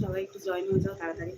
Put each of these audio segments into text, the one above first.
সবাই একটু জয়েন হয়ে যাও তাড়াতাড়ি।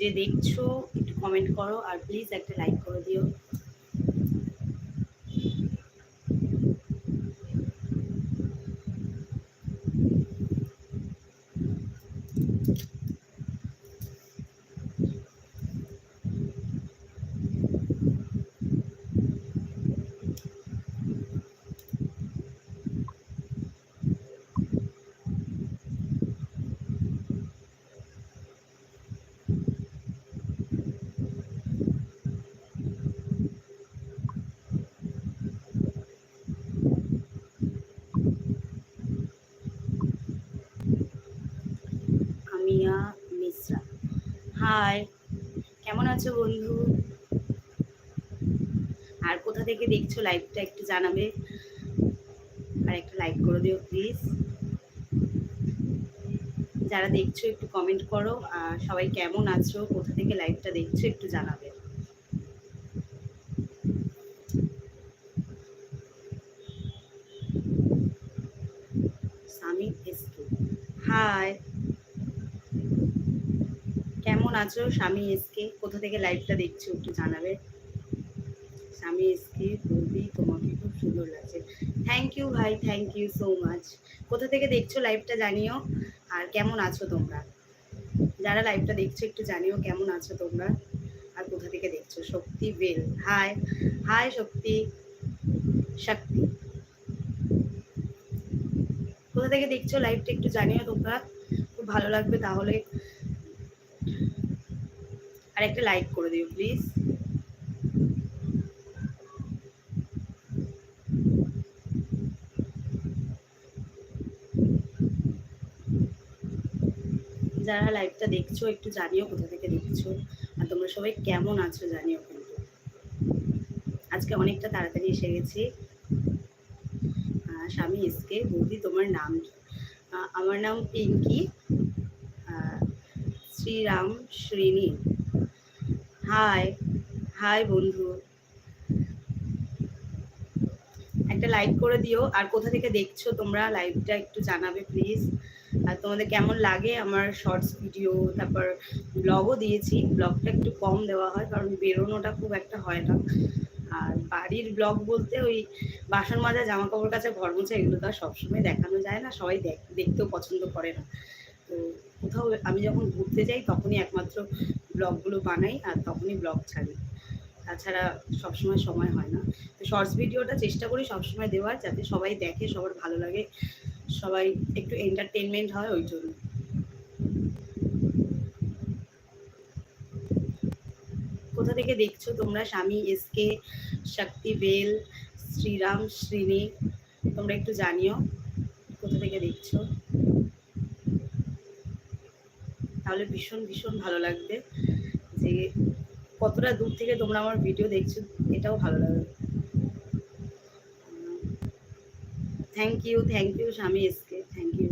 যে দেখছ একটু কমেন্ট করো আর প্লিজ একটা লাইক করে দিও। হাই কেমন আছো বন্ধু? আর কোথা থেকে দেখছ লাইভটা একটু জানাবে। আর একটু লাইক করে দিও প্লিজ যারা দেখছ একটু কমেন্ট করো। আর সবাই কেমন আছো? কোথা থেকে লাইভটা দেখছ একটু জানাবে সামি এসকে হাই কেমন আছো স্বামী এসকে, কোথা থেকে লাইভটা দেখছ একটু জানাবে। স্বামী এসকে বলবি, তোমাকে খুব সুন্দর লাগছে। থ্যাংক ইউ ভাই থ্যাংক ইউ সো মাচ কোথা থেকে দেখছ লাইভটা জানিও, আর কেমন আছো তোমরা? যারা লাইভটা দেখছ একটু জানিও কেমন আছো তোমরা, আর কোথা থেকে দেখছ? Shakti Bel hi hi Shakti Shakti. কোথা থেকে দেখছ লাইভটা একটু জানিও তোমরা, খুব ভালো লাগবে তাহলে। আর একটা লাইক করে দিও প্লিজ যারা লাইভটা দেখছ, একটু জানিও কোথা থেকে দেখছ, আর তোমরা সবাই কেমন আছো জানিও কিন্তু। আজকে অনেকটা তাড়াতাড়ি এসে গেছি। স্বামী এসকে, বৌদি, তোমার নাম কি? আমার নাম পিঙ্কি। শ্রীরাম শ্রীনি হাই হাই বন্ধু। একটা লাইক করে দিও। আর কোথা থেকে দেখছ তোমরা? লাইভটা একটু জানাবে প্লিজ আর তোমাদের কেমন লাগে আমার শর্টস ভিডিও তারপর ব্লগও দিয়েছি। ব্লগটা একটু কম দেওয়া হয়, কারণ বেরোনোটা খুব একটা হয় না। আর বাড়ির ব্লগ বলতে ওই বাসন মাজা জামা কাপড় কাছে ঘর মোছা, এগুলো তো আর সবসময় দেখানো যায় না। সবাই দেখ, দেখতেও পছন্দ করে না। তো কোথাও আমি যখন ঘুরতে যাই তখনই একমাত্র ব্লগগুলো বানাই আর তখনই ব্লগ ছাড়ি। তাছাড়া সবসময় সময় হয় না। তো শর্টস ভিডিওটা চেষ্টা করি সবসময় দেওয়ার যাতে সবাই দেখে, সবার ভালো লাগে, সবাই একটু এন্টারটেনমেন্ট হয় ওই জন্য। কোথা থেকে দেখছ তোমরা? স্বামী এসকে শক্তি বেল শ্রীরাম শ্রীনি তোমরা একটু জানিও কোথা থেকে দেখছ? তাহলে ভীষণ ভীষণ ভালো লাগবে যে কতটা দূর থেকে তোমরা আমার ভিডিও দেখছ এটাও ভালো লাগবে। Thank you thank you Swami SK thank you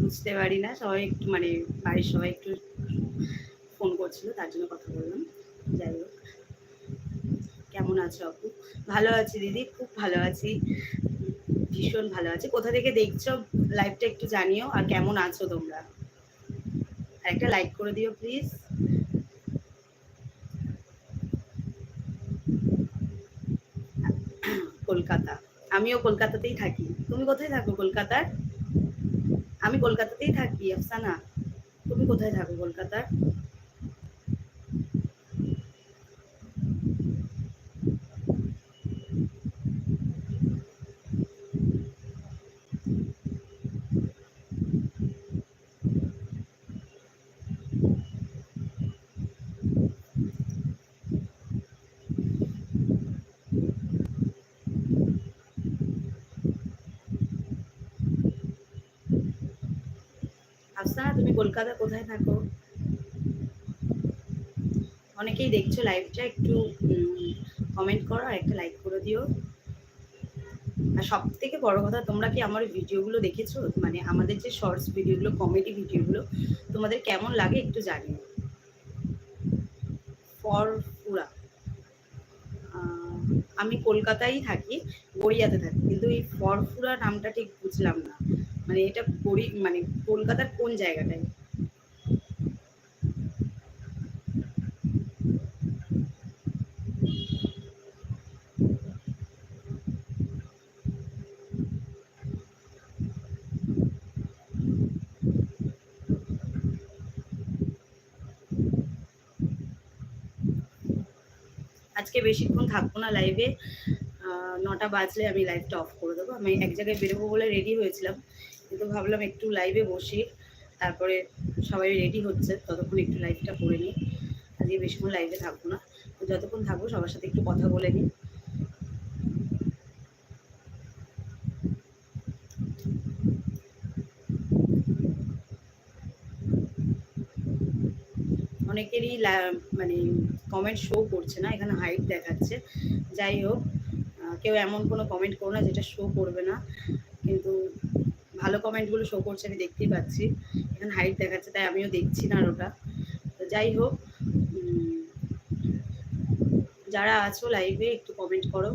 বুঝতে পারি না সবাই একটু মানে বাড়ির সবাই একটু ফোন করছিল, তার জন্য কথা বললাম। যাই হোক। কেমন আছো আপু? ভালো আছি দিদি, খুব ভালো আছি। ভীষণ ভালো আছি। কোথা থেকে দেখছ? লাইভটা একটু জানিও, আর কেমন আছো তোমরা? একটা লাইক করে দিও প্লিজ কলকাতা। আমিও কলকাতাতেই থাকি। তুমি কোথায় থাকো কলকাতার? আমি কলকাতাতেই থাকি, আফসানা। তুমি কোথায় থাকো কলকাতার? তুমি কলকাতা কোথায় থাকো? অনেকেই দেখছ লাইভটা একটু কমেন্ট করো আর একটা লাইক করে দিও। আর সব থেকে বড় কথা, তোমরা কি আমার ভিডিওগুলো দেখেছ? মানে আমাদের যে শর্টস ভিডিওগুলো কমেডি ভিডিওগুলো তোমাদের কেমন লাগে একটু জানিও। ফরফুরা আমি কলকাতায় থাকি, গড়িয়াতে থাকি, কিন্তু এই ফরফুরা নামটা ঠিক বুঝলাম না। মানে এটা গড়ি মানে কলকাতার কোন জায়গাটায়? আজকে বেশিক্ষণ থাকব না লাইভে নটা বাজলে আমি লাইভটা অফ করে দেবো। আমি এক জায়গায় বেরোবো বলে রেডি হয়েছিলাম। কিন্তু ভাবলাম একটু লাইভে বসি। তারপরে সবাই রেডি হচ্ছে, ততক্ষণ একটু লাইভটা করে নিই। আজকে বেশিক্ষণ লাইভে থাকব না। তো যতক্ষণ থাকব সবার সাথে একটু কথা বলে নিই। অনেকেরই মানে কমেন্ট শো করছে না, এখানে হাইট দেখাচ্ছে। যাই হোক কেউ এমন কোনো কমেন্ট করো না যেটা শো করবে না। কিন্তু ভালো কমেন্টগুলো শো করছে, আমি দেখতেই পাচ্ছি। এখানে হাইট দেখাচ্ছে, তাই আমিও দেখছি না আর ওটা। তো যাই হোক যারা আছো লাইভে একটু কমেন্ট করো।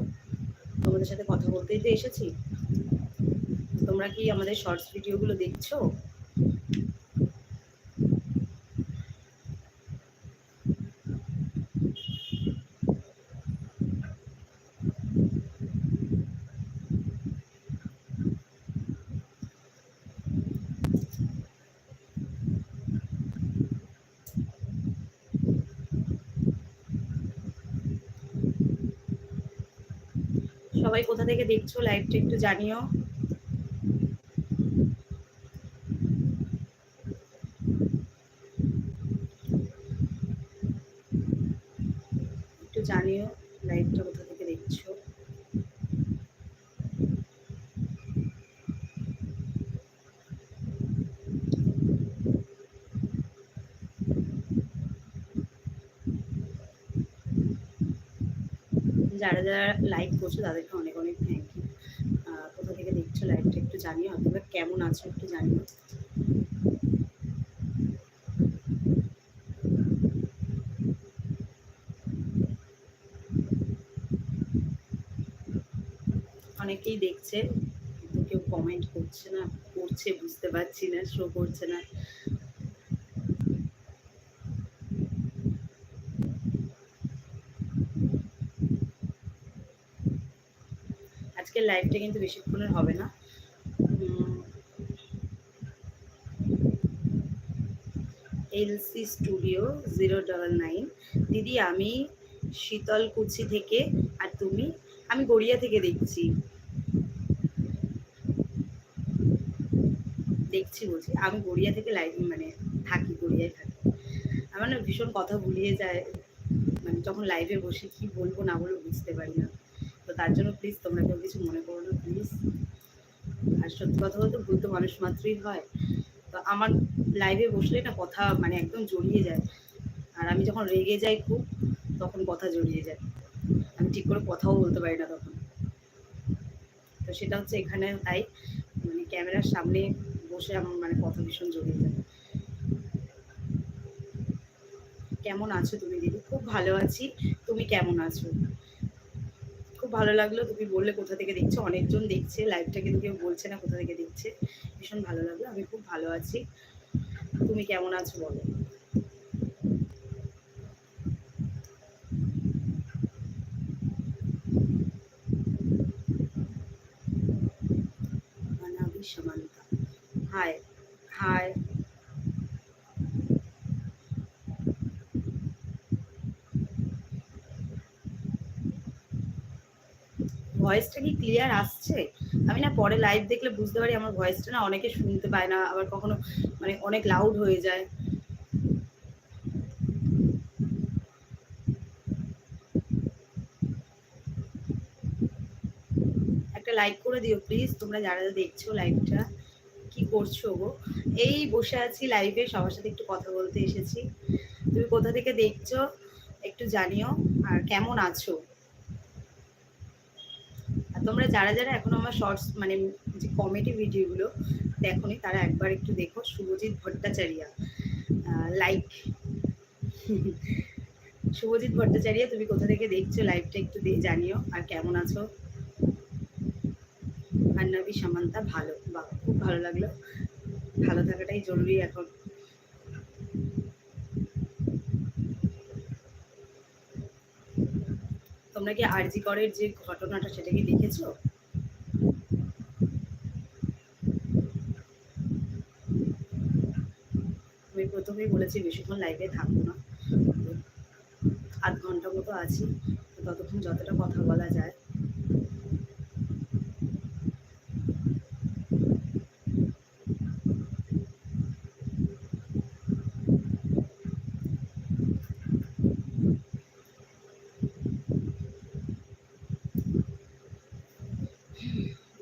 তোমাদের সাথে কথা বলতেই তো এসেছি? তোমরা কি আমাদের শর্টস ভিডিওগুলো দেখছ সবাই কোথা থেকে দেখছ লাইভটা একটু জানিও। একটু জানিও লাইভটা কোথা থেকে দেখছ। যারা যারা লাইক করছ, তাদেরকে অনেক অনেক থ্যাংক ইউ কোথা থেকে দেখছ লাইভটা একটু জানিও, অথবা কেমন আছো একটু জানিও। অনেকেই দেখছে কেউ কমেন্ট করছে না, করছে, বুঝতে পারছি না শো করছে না। আজকের লাইভটা কিন্তু বেশিক্ষণের হবে না। LC studio zero double nine দিদি, আমি শীতলকুচি থেকে আর তুমি, আমি গড়িয়া থেকে দেখছি। দেখছি বলছি, আমি গড়িয়া থেকে লাইভ মানে থাকি, গড়িয়ায় থাকি। আমার না ভীষণ কথা ভুলিয়ে যায়। মানে যখন লাইভে বসে, কি বলব না বলব বুঝতে পারি না। তার জন্য প্লিজ তোমরা কেউ কিছু মনে করো না প্লিজ আর সত্যি কথা বলতে ভুল তো মানুষ মাত্রই হয়। তো আমার লাইভে বসলে না কথা মানে একদম জড়িয়ে যায়। আর আমি যখন রেগে যাই খুব, তখন কথা জড়িয়ে যায়। আমি ঠিক করে কথাও বলতে পারি না তখন। তো সেটা হচ্ছে এখানে তাই মানে ক্যামেরার সামনে বসে আমার মানে কথা ভীষণ জড়িয়ে যায়। কেমন আছো তুমি দিদি? খুব ভালো আছি। তুমি কেমন আছো? ভালো লাগল। তুমি বললে কোথা থেকে দেখছ? অনেকজন দেখছে। লাইভটা কিন্তু কেউ বলছে না কোথা থেকে দেখছে। ভীষণ ভালো লাগল। আমি খুব ভালো আছি। তুমি কেমন আছো বলো? সামান্তা। হাই ভয়েসটা কি ক্লিয়ার আসছে? আমি না পরে লাইভ দেখলে বুঝতে পারি আমার ভয়েসটা না অনেকে শুনতে পায় না, আবার কখনো মানে অনেক লাউড হয়ে যায়। একটা লাইক করে দিও প্লিজ তোমরা যারা দেখছ লাইভটা কি করছ গো? এই বসে আছি লাইভে সবার সাথে একটু কথা বলতে এসেছি। তুমি কোথা থেকে দেখছ একটু জানিও, আর কেমন আছো? তোমরা যারা যারা এখনও আমার শর্টস মানে যে কমেডি ভিডিওগুলো দেখোনি, তারা একবার একটু দেখো। শুভজিৎ ভট্টাচার্য লাইক শুভজিৎ ভট্টাচার্য, তুমি কোথা থেকে দেখছ? লাইভটা একটু জানিও। আর কেমন আছো? আন্নাবি সামান্তা ভালো। বা খুব ভালো লাগল। ভালো থাকাটাই জরুরি এখন। তোমরা কি আরজি করের যে ঘটনাটা সেটা কি দেখেছ? আমি প্রথমেই বলেছি বেশিক্ষণ লাইভে থাকব না। আধ ঘণ্টা মতো আছি। ততক্ষণ যতটা কথা বলা যায়।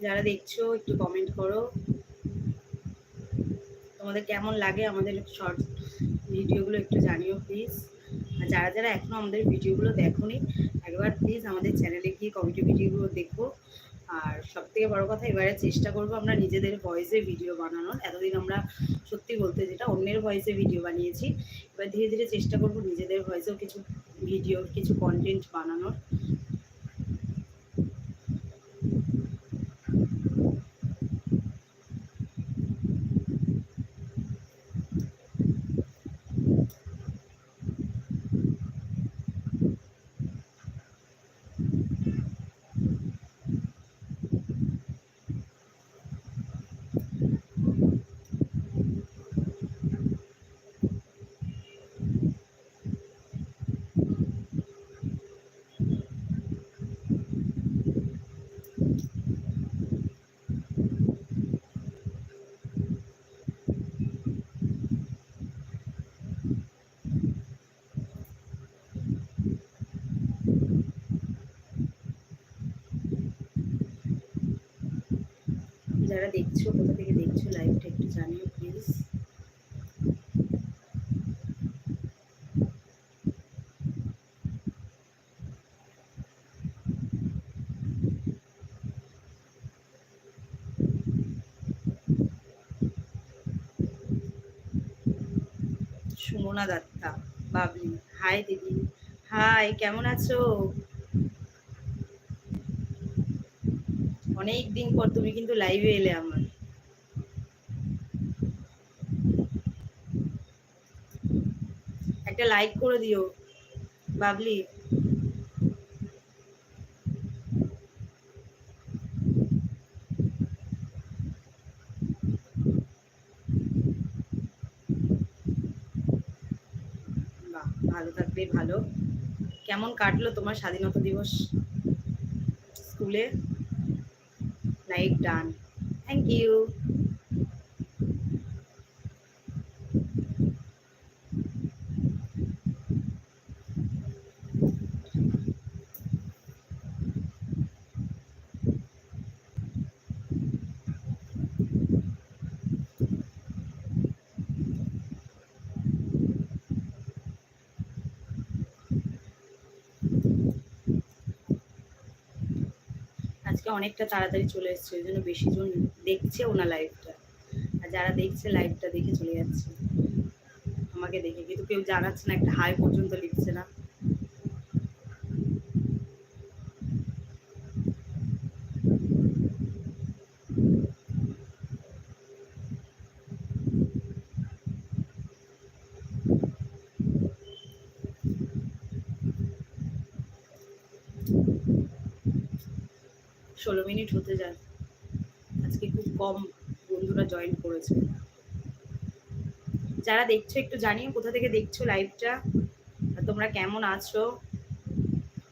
যারা দেখছ, একটু কমেন্ট করো। তোমাদের কেমন লাগে আমাদের শর্ট ভিডিওগুলো একটু জানিও প্লিজ আর যারা যারা এখনও আমাদের ভিডিওগুলো দেখোনি, একবার প্লিজ আমাদের চ্যানেলে গিয়ে কমেডি ভিডিওগুলো দেখো। আর সব থেকে বড়ো কথা, এবারে চেষ্টা করব আমরা নিজেদের ভয়েসে ভিডিও বানানোর। এতদিন আমরা সত্যি বলতে যেটা, অন্যের ভয়েসে ভিডিও বানিয়েছি। এবার ধীরে ধীরে চেষ্টা করব নিজেদের ভয়েসেও কিছু ভিডিও কিছু কন্টেন্ট বানানোর। যারা দেখছ, কোথা থেকে দেখছ লাইভটা একটু জানিও প্লিজ সুমনা দত্তা, বাবলি হাই দিদি হাই কেমন আছো? অনেক দিন পর তুমি কিন্তু লাইভে এলে আমার। একটা লাইক করে দিও, বাবলি। ভালো থাকবে, ভালো। কেমন কাটলো তোমার স্বাধীনতা দিবস? স্কুলে? লাইক ডান থ্যাংক ইউ আজকে অনেকটা তাড়াতাড়ি চলে এসছে, ওই জন্য বেশি জন দেখছে ওনার লাইভটা আর যারা দেখছে লাইভটা দেখে চলে যাচ্ছে। আমাকে দেখে, কিন্তু কেউ জানাচ্ছে না, একটা হাই পর্যন্ত লিখছে না। ষোলো মিনিট হতে যায় আজকে খুব কম বন্ধুরা জয়েন করেছে। যারা দেখছ একটু জানিও কোথা থেকে দেখছ লাইভটা তোমরা কেমন আছো?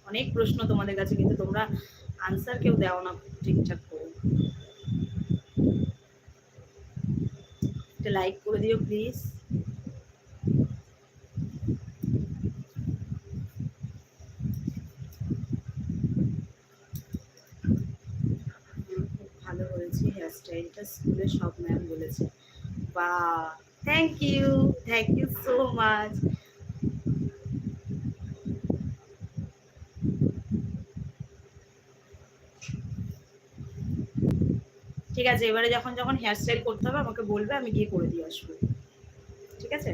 অনেক প্রশ্ন তোমাদের কাছে, কিন্তু তোমরা আনসার কেউ দেও না ঠিকঠাক করে। একটা লাইক করে দিও প্লিজ স্টাইলটা স্কুলে সব ম্যাম বলেছে। বা thank you thank you so much ঠিক আছে, এবারে যখন যখন হেয়ার স্টাইল করতে হবে, আমাকে বলবে, আমি গিয়ে করে দিয়ে আসব। ঠিক আছে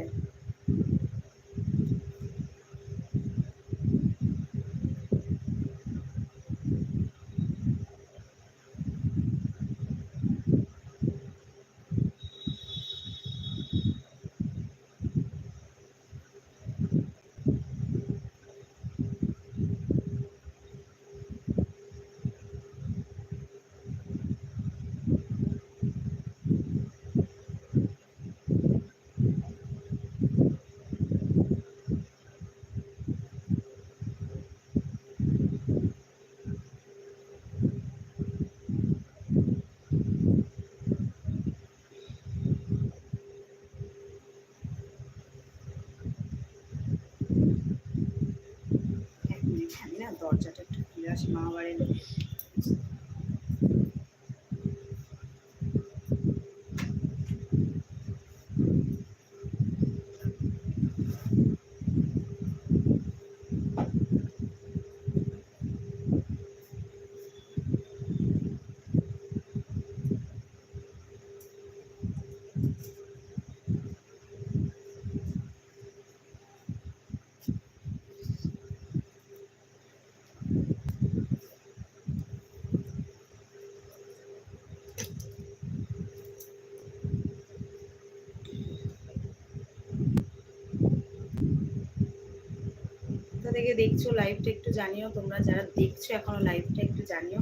এক মিনিট আমি না দরজাটা একটু খুলে আসি মা থেকে দেখছ লাইভটা একটু জানিও, তোমরা যারা দেখছ এখনও লাইভটা একটু জানিও,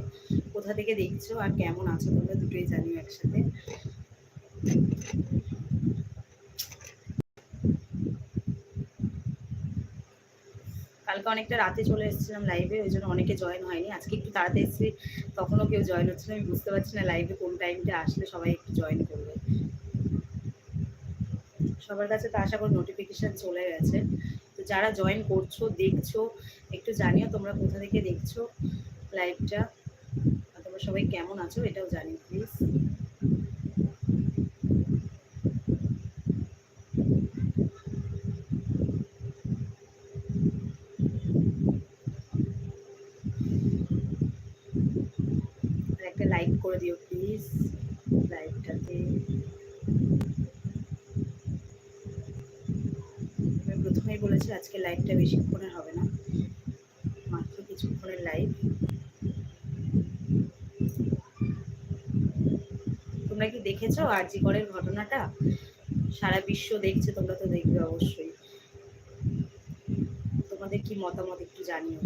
কোথা থেকে দেখছ আর কেমন আছো তোমরা দুটোই জানিও একসাথে। কালকে অনেকটা রাতে চলে এসেছিলাম লাইভে ওই জন্য অনেকে জয়েন হয়নি। আজকে একটু তাড়াতাড়ি এসেছি, তখনও কেউ জয়েন হচ্ছে না, আমি বুঝতে পারছি না লাইভে কোন টাইমটা আসলে সবাই একটু জয়েন করবে। সবার কাছে তো আশা করি নোটিফিকেশন চলে গেছে। যারা জয়েন করছ, দেখছ, একটু জানিও তোমরা কোথা থেকে দেখছ লাইভটা তোমরা সবাই কেমন আছো এটাও জানিও প্লিজ আর একটা লাইক করে দিও প্লিজ লাইভটাতে আমি প্রথমেই বলেছি আজকে লাইভটা বেশিক্ষণের হবে না। মাত্র কিছুক্ষণের লাইভ তোমরা কি দেখেছ আরজি করের ঘটনাটা? সারা বিশ্ব দেখছে, তোমরা তো দেখবে অবশ্যই। তোমাদের কি মতামত একটু জানিও।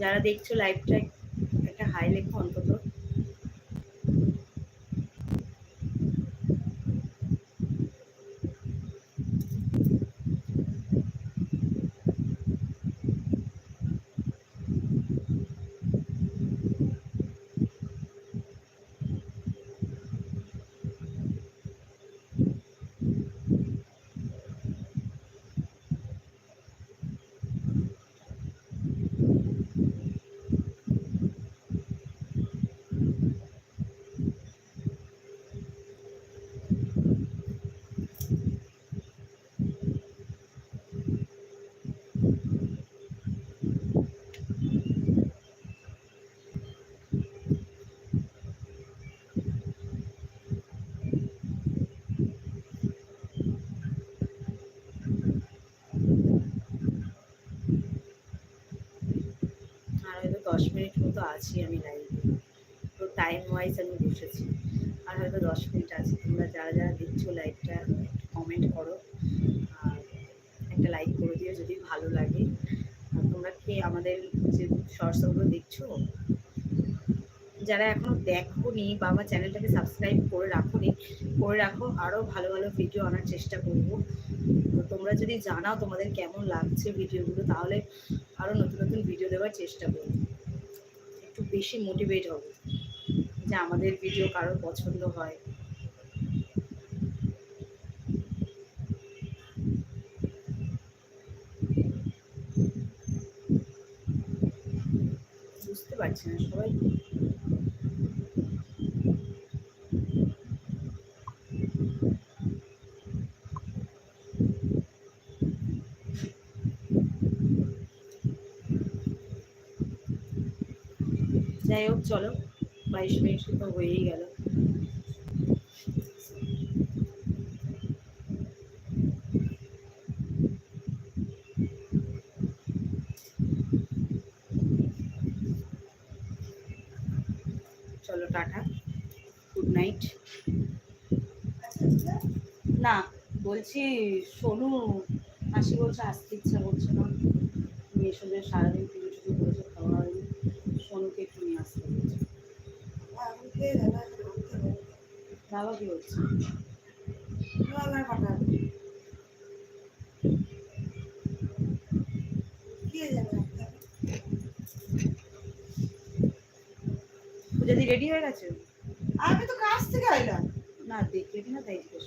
যারা দেখছ লাইভটা একটা হাই লেখো অন্তত আর হয়তো দশ মিনিট মতো আছি আমি লাইভে তো টাইম ওয়াইজ আমি বসেছি। আর হয়তো দশ মিনিট আছে। তোমরা যারা যারা দেখছ লাইভটা কমেন্ট করো। আর একটা লাইক করে দিও যদি ভালো লাগে। তোমরা কি আমাদের যে শর্টসগুলো দেখছ? যারা এখনও দেখোনি বা আমার চ্যানেলটাকে সাবস্ক্রাইব করে রাখোনি, করে রাখো। আরও ভালো ভালো ভিডিও আনার চেষ্টা করব। তো তোমরা যদি জানাও তোমাদের কেমন লাগছে ভিডিওগুলো তাহলে আরও নতুন নতুন ভিডিও দেওয়ার চেষ্টা করব। বেশি মোটিভেট হব যে আমাদের ভিডিও কারও পছন্দ হয়। বুঝতে পারছি না সবাই। যাই হোক, চলো। বাইশ মিনিট তো হয়েই গেল। চলো, টাটা। Good night. না, বলছি, সোনু হাসি বলছে, আসতে ইচ্ছা করছে না। সঙ্গে সারাদিন পুজো টুজো বোনকে একটু নিয়ে আসতে হ্যাঁ, কি হচ্ছে যদি রেডি হয়ে গেছে? আমি তো কাজ থেকে আইলাম। না কিনা তাই জিজ্ঞেস